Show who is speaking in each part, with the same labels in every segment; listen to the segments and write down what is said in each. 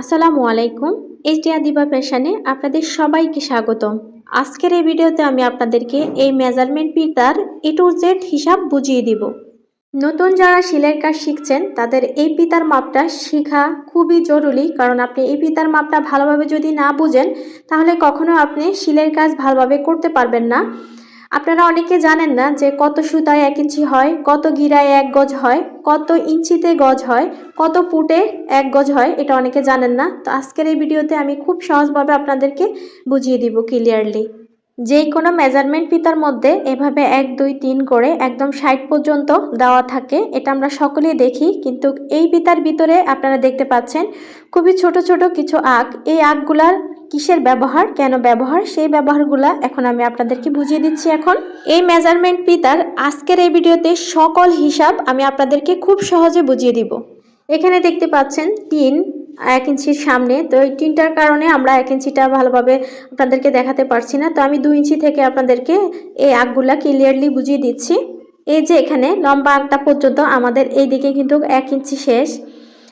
Speaker 1: আসসালামু আলাইকুম এইচডি আদিবা ফ্যাশনে আপনাদের সবাইকে স্বাগতম। আজকের এই ভিডিওতে আমি আপনাদেরকে এই মেজারমেন্ট পিতার এ টু জেড হিসাব বুঝিয়ে দিব। নতুন যারা সেলাইয়ের কাজ শিখছেন, তাদের এই পিতার মাপটা শেখা খুবই জরুরি, কারণ আপনি এই পিতার মাপটা ভালোভাবে যদি না বুঝেন, তাহলে কখনো আপনি সেলাইয়ের কাজ ভালোভাবে করতে পারবেন না। আপনারা অনেকে জানেন না যে কত সুতায় এক ইঞ্চি হয়, কত গিরায় এক গজ হয়, কত ইঞ্চিতে গজ হয়, কত ফুটে এক গজ হয়, এটা অনেকে জানেন না। তো আজকের এই ভিডিওতে আমি খুব সহজভাবে আপনাদেরকে বুঝিয়ে দিব ক্লিয়ারলি যে কোনো মেজারমেন্ট ফিতার মধ্যে এভাবে এক, দুই, তিন করে একদম ষাট পর্যন্ত দেওয়া থাকে, এটা আমরা সকলেই দেখি, কিন্তু এই ফিতার ভিতরে আপনারা দেখতে পাচ্ছেন খুবই ছোট ছোট কিছু আগ এই আগগুলার কিসের ব্যবহার, কেন ব্যবহার, সেই ব্যবহারগুলা এখন আমি আপনাদেরকে বুঝিয়ে দিচ্ছি এখন। এই মেজারমেন্ট পিতার আজকের এই ভিডিওতে সকল হিসাব আমি আপনাদেরকে খুব সহজে বুঝিয়ে দিব। এখানে দেখতে পাচ্ছেন তিন, এক ইঞ্চির সামনে। তো এই তিনটার কারণে আমরা এক ইঞ্চিটা ভালোভাবে আপনাদেরকে দেখাতে পারছি না। তো আমি দুই ইঞ্চি থেকে আপনাদেরকে এই আগগুলা ক্লিয়ারলি বুঝিয়ে দিচ্ছি। এই যে এখানে লম্বা আগটা পর্যন্ত আমাদের এই দিকে কিন্তু এক ইঞ্চি শেষ।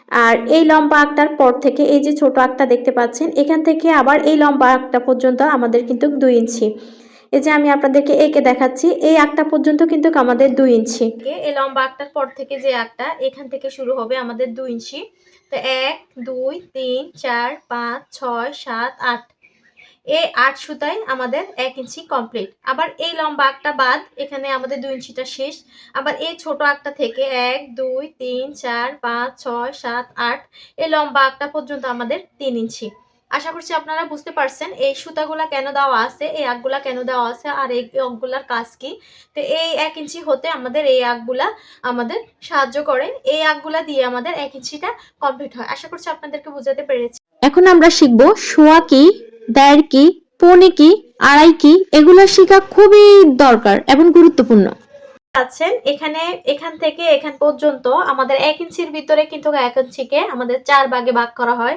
Speaker 1: আর এই লম্বা আঁকটার পর থেকে এই যে ছোট আঁকটা দেখতে পাচ্ছেন, এখান থেকে আবার এই লম্বা আঁকটা পর্যন্ত আমাদের কিন্তু দুই ইঞ্চি। এই যে আমি আপনাদেরকে একে দেখাচ্ছি, এই আঁকটা পর্যন্ত কিন্তু আমাদের দুই ইঞ্চি। এই লম্বা আঁকটার পর থেকে যে আঁকটা, এখান থেকে শুরু হবে আমাদের দুই ইঞ্চি। তো এক, দুই, তিন, চার, পাঁচ, ছয়, সাত, আট। এই আট সুতায় আমাদের এক ইঞ্চি কমপ্লিট আবার এই লম্বা আঁকটা বাদ, এখানে আমাদের দুই ইঞ্চিটা শেষ। আবার এই ছোট আগটা থেকে এক, দুই, তিন, চার, পাঁচ, ছয়, সাত, আট, এই লম্বা আঁকটা পর্যন্ত আমাদের তিন ইঞ্চি। আশা করছি আপনারা বুঝতে পারছেন এই সুতাগুলা কেন দেওয়া আছে, এই আগগুলা কেন দেওয়া আছে, আর এই আগগুলার কাজ কি। তো এই এক ইঞ্চি হতে আমাদের এই আগগুলা আমাদের সাহায্য করে। এই আগগুলা দিয়ে আমাদের এক ইঞ্চিটা কমপ্লিট হয়। আশা করছি আপনাদেরকে বোঝাতে পেরেছি। এখন আমরা শিখব শোয়া কি দেড় কি, পৌনে কি, আড়াই কি, এগুলো শেখা খুবই দরকার এবং গুরুত্বপূর্ণ। আছেন এখানে, এখান থেকে এখান পর্যন্ত আমাদের এক ইঞ্চির ভিতরে কিন্তু এক ইঞ্চিকে আমাদের চার ভাগে ভাগ করা হয়।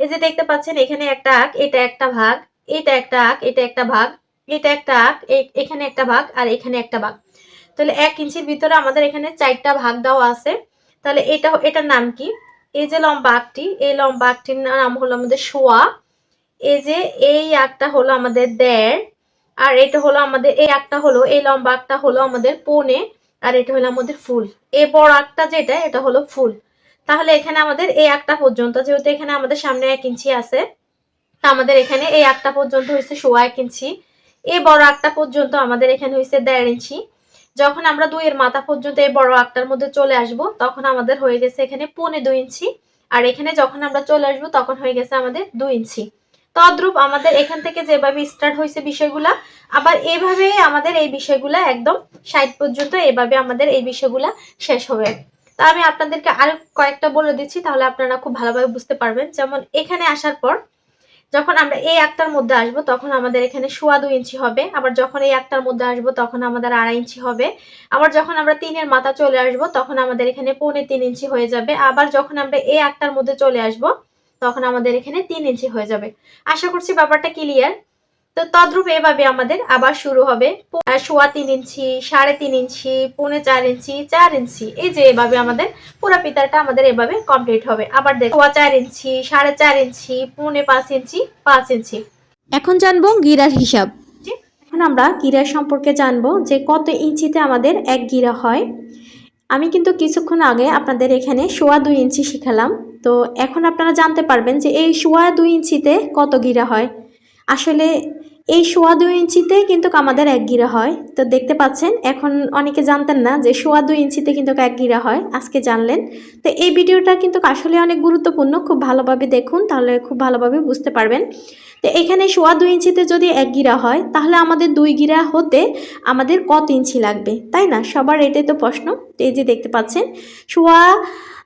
Speaker 1: এই যে দেখতে পাচ্ছেন, এখানে একটা আঁক, এটা একটা ভাগ, এটা একটা আঁক, এটা একটা ভাগ, এটা একটা আঁক এখানে একটা ভাগ আর এখানে একটা ভাগ। তাহলে এক ইঞ্চির ভিতরে আমাদের এখানে চারটা ভাগ দেওয়া আছে। তাহলে এটা, এটার নাম কি? এই যে লম্বা আঁকটি, এই লম্বা আঁকটির নাম হলো আমাদের শোয়া এই যে এই আঁকটা হলো আমাদের দেড়, আর এটা হলো আমাদের, এই আঁকটা হলো, এই লম্বা আঁকটা হলো আমাদের পৌনে, আর এটা হলো আমাদের ফুল। এই বড় আঁকটা যেটা, এটা হলো ফুল। তাহলে এখানে আমাদের এই একটা পর্যন্ত, যেহেতু এখানে আমাদের সামনে এক ইঞ্চি আছে, তা আমাদের এখানে এই একটা পর্যন্ত হয়েছে সোয়া এক ইঞ্চি। এই বড় একটা পর্যন্ত আমাদের এখানে হয়েছে দেড় ইঞ্চি। যখন আমরা দুইয়ের মাথা পর্যন্ত এই বড় একটার মধ্যে চলে আসব, তখন আমাদের হয়ে গেছে এখানে পৌনে দুই ইঞ্চি, আর এখানে যখন আমরা চলে আসব, তখন হয়ে গেছে আমাদের দুই ইঞ্চি। তদ্রূপ আমাদের এখান থেকে যেভাবে স্টার্ট হয়েছে বিষয়গুলা, আবার এভাবে আমাদের এই বিষয়গুলা একদম ষাট পর্যন্ত এভাবে আমাদের এই বিষয়গুলা শেষ হবে। তা আমি আপনাদেরকে আর কয়েকটা বলে দিচ্ছি, তাহলে আপনারা খুব ভালোভাবে বুঝতে পারবেন। যেমন এখানে আসার পর যখন আমরা এই একটার মধ্যে আসব, তখন আমাদের এখানে সোয়া দুই ইঞ্চি হবে। আবার যখন এই একটার মধ্যে আসব, তখন আমাদের আড়াই ইঞ্চি হবে। আবার যখন আমরা তিনের মাথা চলে আসব, তখন আমাদের এখানে পৌনে তিন ইঞ্চি হয়ে যাবে। আবার যখন আমরা এই একটার মধ্যে চলে আসব তখন আমাদের এখানে তিন ইঞ্চি হয়ে যাবে। আশা করছি ব্যাপারটা ক্লিয়ার তো তদ্রূপ এভাবে আমাদের আবার শুরু হবে। সোয়া তিন ইঞ্চি সাড়ে তিন ইঞ্চি পৌনে চার ইঞ্চি চার ইঞ্চি এই যে এভাবে আমাদের পুরা পিতারটা আমাদের এভাবে কমপ্লিট হবে। আবার দেখো সোয়া চার ইঞ্চি সাড়ে চার ইঞ্চি পৌনে পাঁচ ইঞ্চি পাঁচ ইঞ্চি এখন জানব গিরার হিসাব। এখন আমরা গিরার সম্পর্কে জানব যে কত ইঞ্চিতে আমাদের এক গিরা হয়। আমি কিন্তু কিছুক্ষণ আগে আপনাদের এখানে সোয়া দুই ইঞ্চি শিখালাম। তো এখন আপনারা জানতে পারবেন যে এই সোয়া দুই ইঞ্চিতে কত গিরা হয়। আসলে এই সোয়া দুই ইঞ্চিতে কিন্তু আমাদের এক গিরা হয়। তো দেখতে পাচ্ছেন, এখন অনেকে জানতেন না যে সোয়া দুই ইঞ্চিতে কিন্তু এক গিরা হয়। আজকে জানলেন। তো এই ভিডিওটা কিন্তু আসলে অনেক গুরুত্বপূর্ণ। খুব ভালোভাবে দেখুন, তাহলে খুব ভালোভাবে বুঝতে পারবেন। তো এখানে সোয়া দুই ইঞ্চিতে যদি এক গিরা হয়, তাহলে আমাদের দুই গিরা হতে আমাদের কত ইঞ্চি লাগবে? তাই না? সবার এটাই তো প্রশ্ন। এই যে দেখতে পাচ্ছেন, সোয়া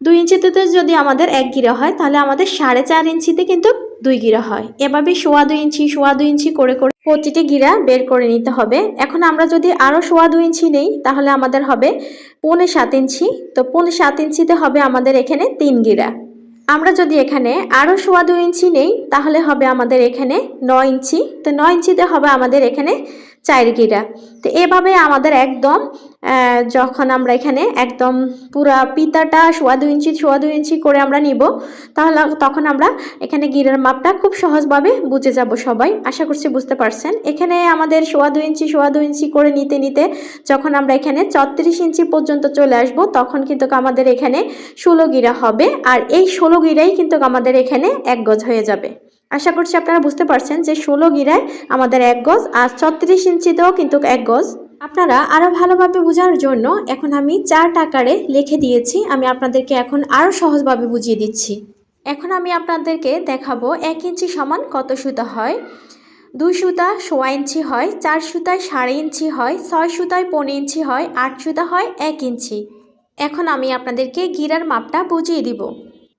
Speaker 1: দুই ইঞ্চিতে যদি আমাদের এক গিরা হয়, তাহলে আমাদের সাড়ে চার ইঞ্চিতে কিন্তু দুই গিরা হয়। এভাবে সোয়া দুই ইঞ্চি, সোয়া দুই ইঞ্চি করে করে প্রতিটি গিরা বের করে নিতে হবে। এখন আমরা যদি আরও সোয়া দুই ইঞ্চি নেই, তাহলে আমাদের হবে পৌনে সাত ইঞ্চি। তো পৌনে সাত ইঞ্চিতে হবে আমাদের এখানে তিন গিরা। আমরা যদি এখানে আরও সোয়া দুই ইঞ্চি নেই, তাহলে হবে আমাদের এখানে নয় ইঞ্চি। তো নয় ইঞ্চিতে হবে আমাদের এখানে চার গিরা তো এভাবে আমাদের একদম যখন আমরা এখানে একদম পুরা পিতাটা সোয়া দু ইঞ্চি, সোয়া দু ইঞ্চি করে আমরা নিব, তাহলে তখন আমরা এখানে গিরার মাপটা খুব সহজভাবে বুঝে যাব সবাই। আশা করছি বুঝতে পারছেন। এখানে আমাদের সোয়া দু ইঞ্চি, সোয়া দু ইঞ্চি করে নিতে নিতে যখন আমরা এখানে চত্রিশ ইঞ্চি পর্যন্ত চলে আসব, তখন কিন্তু আমাদের এখানে ষোলো গিরা হবে। আর এই ষোলো গিরাই কিন্তু আমাদের এখানে এক গজ হয়ে যাবে। আশা করছি আপনারা বুঝতে পারছেন যে ষোলো গিরায় আমাদের এক গজ আর ছত্রিশ ইঞ্চিতেও কিন্তু এক গজ। আপনারা আরও ভালোভাবে বোঝার জন্য এখন আমি চার টাকারে লিখে দিয়েছি। আমি আপনাদেরকে এখন আরও সহজভাবে বুঝিয়ে দিচ্ছি। এখন আমি আপনাদেরকে দেখাবো এক ইঞ্চি সমান কত সুতা হয়। দুই সুতা সোয়া ইঞ্চি হয়, চার সুতায় সাড়ে ইঞ্চি হয়, ছয় সুতায় পনেরো ইঞ্চি হয়, আট সুতা হয় এক ইঞ্চি। এখন আমি আপনাদেরকে গিরার মাপটা বুঝিয়ে দিব।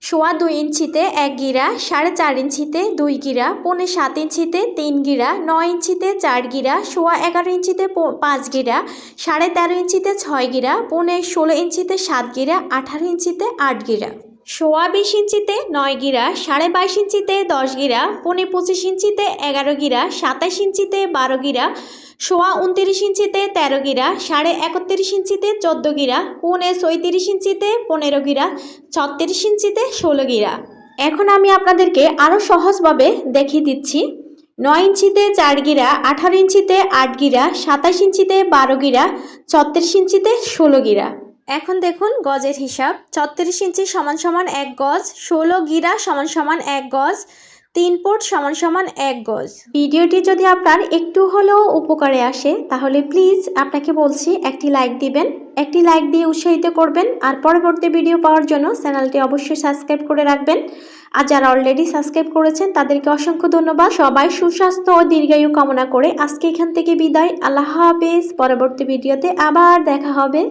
Speaker 1: সোয়া দুই ইঞ্চিতে এক গিরা, সাড়ে চার ইঞ্চিতে দুই গিরা, পৌনে সাত ইঞ্চিতে তিন গিরা, নয় ইঞ্চিতে চার গিরা, সোয়া এগারো ইঞ্চিতে পাঁচ গিরা, সাড়ে তেরো ইঞ্চিতে ছয় গিরা, পৌনে ষোলো ইঞ্চিতে সাত গিরা, আঠারো ইঞ্চিতে আট গিরা। সোয়া বিশ ইঞ্চিতে নয় গিরা, সাড়ে বাইশ ইঞ্চিতে দশ গিরা, পৌনে পঁচিশ ইঞ্চিতে এগারো গিরা, সাতাশ ইঞ্চিতে বারো গিরা, সোয়া উনত্রিশ ইঞ্চিতে তেরো গিরা, সাড়ে একত্রিশ ইঞ্চিতে চোদ্দ গিরা, পৌনে ছয়ত্রিশ ইঞ্চিতে পনেরো গিরা, ছত্রিশ ইঞ্চিতে ষোলো গিরা। এখন আমি আপনাদেরকে আরও সহজভাবে দেখিয়ে দিচ্ছি। নয় ইঞ্চিতে চার গিরা, আঠারো ইঞ্চিতে আট গিরা, সাতাশ ইঞ্চিতে বারো গিরা, ছত্রিশ ইঞ্চিতে ষোলো গিরা। এখন দেখুন গজের হিসাব। ছত্রিশ ইঞ্চি সমান সমান এক গজ, ষোলো গিরা সমান সমান এক গজ, তিন ফুট সমান সমান এক গজ। ভিডিওটি যদি আপনার একটু হলেও উপকারে আসে, তাহলে প্লিজ আপনাকে বলছি একটি লাইক দিবেন, একটি লাইক দিয়ে উৎসাহিত করবেন, আর পরবর্তী ভিডিও পাওয়ার জন্য চ্যানেলটি অবশ্যই সাবস্ক্রাইব করে রাখবেন। আর যারা অলরেডি সাবস্ক্রাইব করেছেন, তাদেরকে অসংখ্য ধন্যবাদ। সবাই সুস্বাস্থ্য ও দীর্ঘায়ু কামনা করে আজকে এখান থেকে বিদায়। আল্লাহ হাফেজ। পরবর্তী ভিডিওতে আবার দেখা হবে।